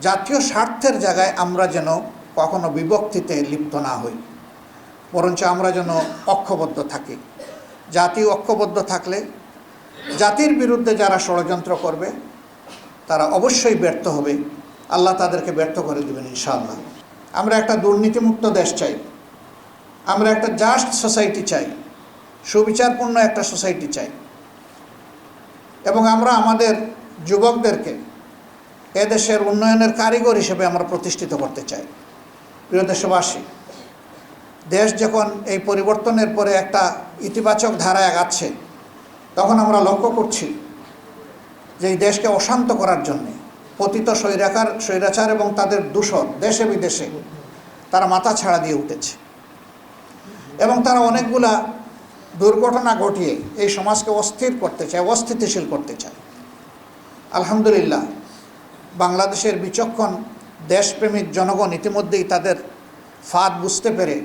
জাতীয় স্বার্থের জায়গায় আমরা যেন কখনো বিভক্তিতে লিপ্ত না হই। বরঞ্চ আমরা যেন অক্ষবদ্ধ থাকি। জাতি ঐক্যবদ্ধ থাকলে জাতির বিরুদ্ধে যারা ষড়যন্ত্র করবে, তারা অবশ্যই ব্যর্থ হবে। আল্লাহ তাদেরকে ব্যর্থ করে দেবেন ইনশাআল্লাহ। আমরা একটা দুর্নীতিমুক্ত দেশ চাই। আমরা একটা জাস্ট সোসাইটি চাই। সুবিচারপূর্ণ একটা সোসাইটি চাই। এবং আমরা আমাদের যুবকদেরকে এদেশের উন্নয়নের কারিগর হিসেবে আমরা প্রতিষ্ঠিত করতে চাই। প্রিয় দেশবাসী, দেশ যখন এই পরিবর্তনের পরে একটা ইতিবাচক ধারায় আগাচ্ছে, তখন আমরা লক্ষ্য করছি যে এই দেশকে অশান্ত করার জন্যে পতিত স্বৈরাকার স্বৈরাচার এবং তাদের দূষণ দেশে বিদেশে তারা মাথা ছাড়া দিয়ে উঠেছে। এবং তারা অনেকগুলা দুর্ঘটনা ঘটিয়ে এই সমাজকে অস্থির করতে চায়, অস্থিতিশীল করতে চায়। আলহামদুলিল্লাহ বাংলাদেশের বিচক্ষণ দেশপ্রেমিক জনগণ ইতিমধ্যেই তাদের ফাঁদ বুঝতে পেরে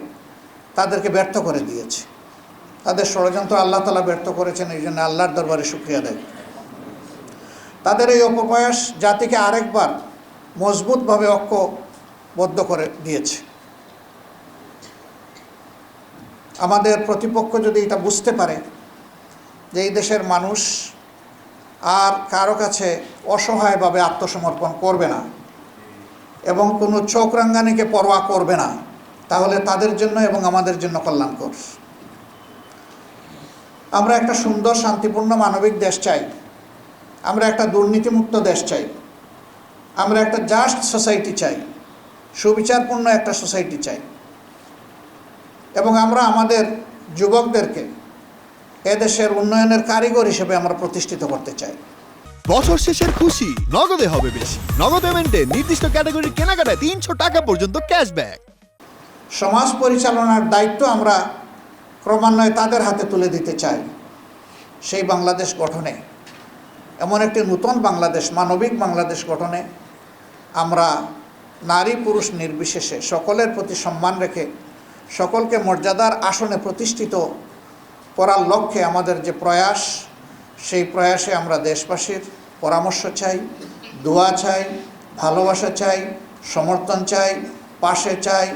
তাদেরকে ব্যর্থ করে দিয়েছে। তাদের ষড়যন্ত্র আল্লাহ তালা ব্যর্থ করেছেন, এই জন্য আল্লাহর দরবারে সুক্রিয়া দেয় তাদের এই অপপ্রয়াস জাতিকে আরেকবার মজবুতভাবে ঐক্যবদ্ধ করে দিয়েছে। আমাদের প্রতিপক্ষ যদি এটা বুঝতে পারে যে এই দেশের মানুষ আর কারও কাছে অসহায়ভাবে আত্মসমর্পণ করবে না এবং কোনো চোখ রাঙ্গানিকে পরোয়া করবে না, তাহলে তাদের জন্য এবং আমাদের জন্য কল্যাণকর। আমরা একটা সুন্দর, শান্তিপূর্ণ, মানবিক দেশ চাই। আমরা একটা দুর্নীতিমুক্ত দেশ চাই। আমরা একটা জাস্ট সোসাইটি চাই। সুবিচারপূর্ণ একটা সোসাইটি চাই। এবং আমরা আমাদের যুবকদেরকে এদেশের উন্নয়নের কারিগর হিসেবে আমরা প্রতিষ্ঠিত করতে চাই। বছর শেষের খুশি নগদে হবে বেশি। নগদ পেমেন্টে নির্দিষ্ট ক্যাটাগরির কেনাকাটায় তিনশো টাকা পর্যন্ত ক্যাশব্যাক সমাজ পরিচালনার দায়িত্ব আমরা ক্রমান্বয়ে তাদের হাতে তুলে দিতে চাই। সেই বাংলাদেশ গঠনে এমন একটি নূতন বাংলাদেশ মানবিক বাংলাদেশ গঠনে আমরা নারী পুরুষ নির্বিশেষে সকলের প্রতি সম্মান রেখে সকলকে মর্যাদার আসনে প্রতিষ্ঠিত করার লক্ষ্যে আমাদের যে প্রয়াস, সেই প্রয়াসে আমরা দেশবাসীর পরামর্শ চাই, দোয়া চাই, ভালোবাসা চাই, সমর্থন চাই, পাশে চাই,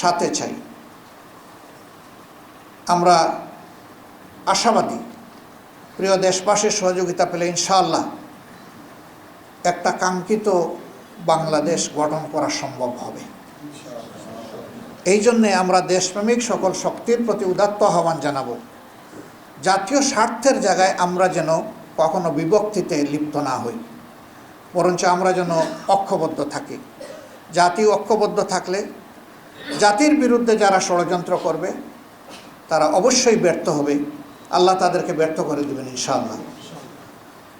সাথে চাই। আমরা আশাবাদী, প্রিয় দেশবাসীর সহযোগিতা পেলে ইনশাআল্লাহ একটা কাঙ্ক্ষিত বাংলাদেশ গঠন করা সম্ভব হবে। এই জন্যে আমরা দেশপ্রেমিক সকল শক্তির প্রতি উদাত্ত আহ্বান জানাব। জাতীয় স্বার্থের জায়গায় আমরা যেন কখনো বিভক্তিতে লিপ্ত না হই। বরঞ্চ আমরা যেন অক্ষবদ্ধ থাকি। জাতি ঐক্যবদ্ধ থাকলে জাতির বিরুদ্ধে যারা ষড়যন্ত্র করবে, তারা অবশ্যই ব্যর্থ হবে। আল্লাহ তাদেরকে ব্যর্থ করে দেবেন, ইনশাআল্লাহ।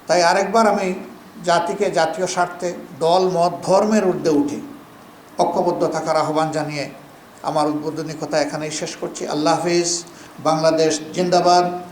তাই আরেকবার আমি জাতিকে জাতীয় স্বার্থে, দল, মত, ধর্মের ঊর্ধ্বে উঠে। ঐক্যবদ্ধ থাকার আহ্বান জানিয়ে আমার উদ্বোধনী কথা এখানেই শেষ করছি। আল্লাহ হাফিজ, বাংলাদেশ জিন্দাবাদ।